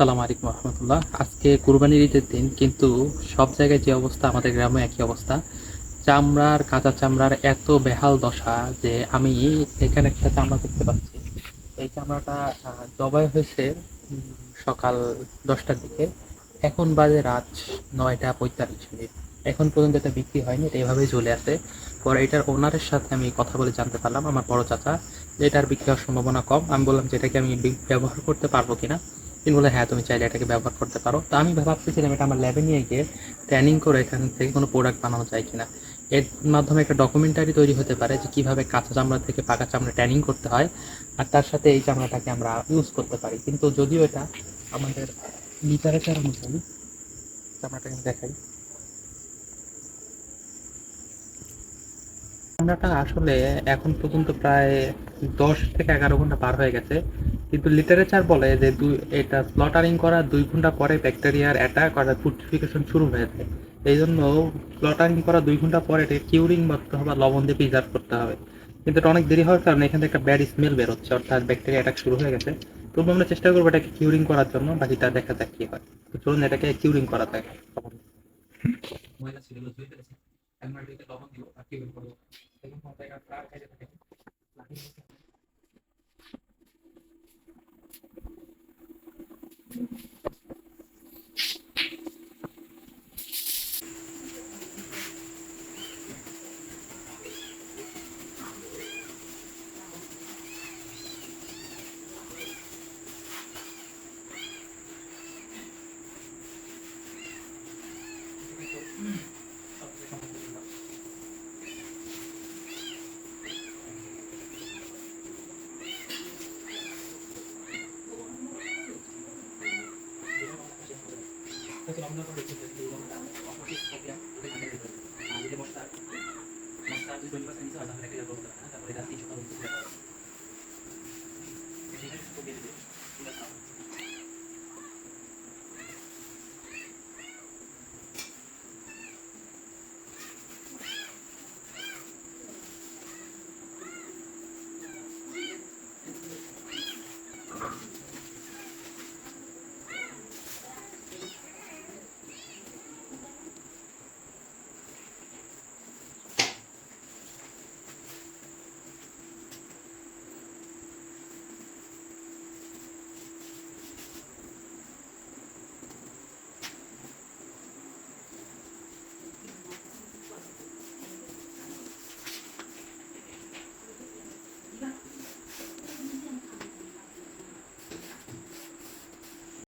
আসসালামু আলাইকুম রহমতুল্লাহ। আজকে কুরবানির ঈদের দিন, কিন্তু সব জায়গায় যে অবস্থা, আমাদের গ্রামে একই অবস্থা। চামড়ার, কাঁচা চামড়ার এত বেহাল দশা যে আমি এখানে একটা চামড়া দেখতে পাচ্ছি। এই চামড়াটা জবাই হয়েছে সকাল দশটার দিকে। এখন বাজে রাত নয়টা পঁয়তাল্লিশ মিনিট। এখন পর্যন্ত এটা বিক্রি হয়নি, এটা এভাবেই চলে আসে পরে এটার ওনারের সাথে আমি কথা বলে জানতে পারলাম, আমার বড় চাচা, যে এটার বিক্রি হওয়ার সম্ভাবনা কম। আমি বললাম যে এটাকে আমি ব্যবহার করতে পারব কিনা। তিনি বলে হ্যাঁ তুমি চাইলে এটাকে ব্যবহার করতে পারো। তো আমি ভাবতেছিলাম, এটা আমার ল্যাবে নিয়ে গিয়ে ট্রেনিং করে এখান থেকে কোনো প্রোডাক্ট বানানো যায় কিনা। এর মাধ্যমে একটা ডকুমেন্টারি তৈরি হতে পারে যে কীভাবে কাঁচা চামড়া থেকে পাকা চামড়া ট্রেনিং করতে হয়, আর তার সাথে এই চামড়াটাকে আমরা ইউজ করতে পারি। কিন্তু যদিও এটা আমাদের লিটারেচার অনুযায়ী, চামড়াটাকে আমি দেখাই। চামড়াটা আসলে এখন পর্যন্ত প্রায় দশ থেকে এগারো ঘণ্টা পার হয়ে গেছে। কিন্তু লিটারেচার বলে যে দুই, এটা স্লটারিং করার দুই ঘণ্টা পরে ব্যাকটেরিয়ার অ্যাটাক আর পুট্রিফিকেশন শুরু হয়ে যায়। এই জন্য স্লটারিং করা দুই ঘণ্টা পরে এটাকে কিউরিং করতে হবে, লবণ দিয়ে প্রিজার্ভ করতে হবে। কিন্তু এটা অনেক দেরি হওয়ার কারণে এখান একটা ব্যাড স্মেল বেরোচ্ছে, অর্থাৎ ব্যাকটেরিয়া অ্যাটাক শুরু হয়ে গেছে। তবু আমরা চেষ্টা করব এটাকে কিউরিং করার জন্য, বাকিটা দেখা যাক কি হয়। তো চলুন এটাকে কিউরিং করা যায় এটাকে লবণ দিব, আর কিউরিং করব।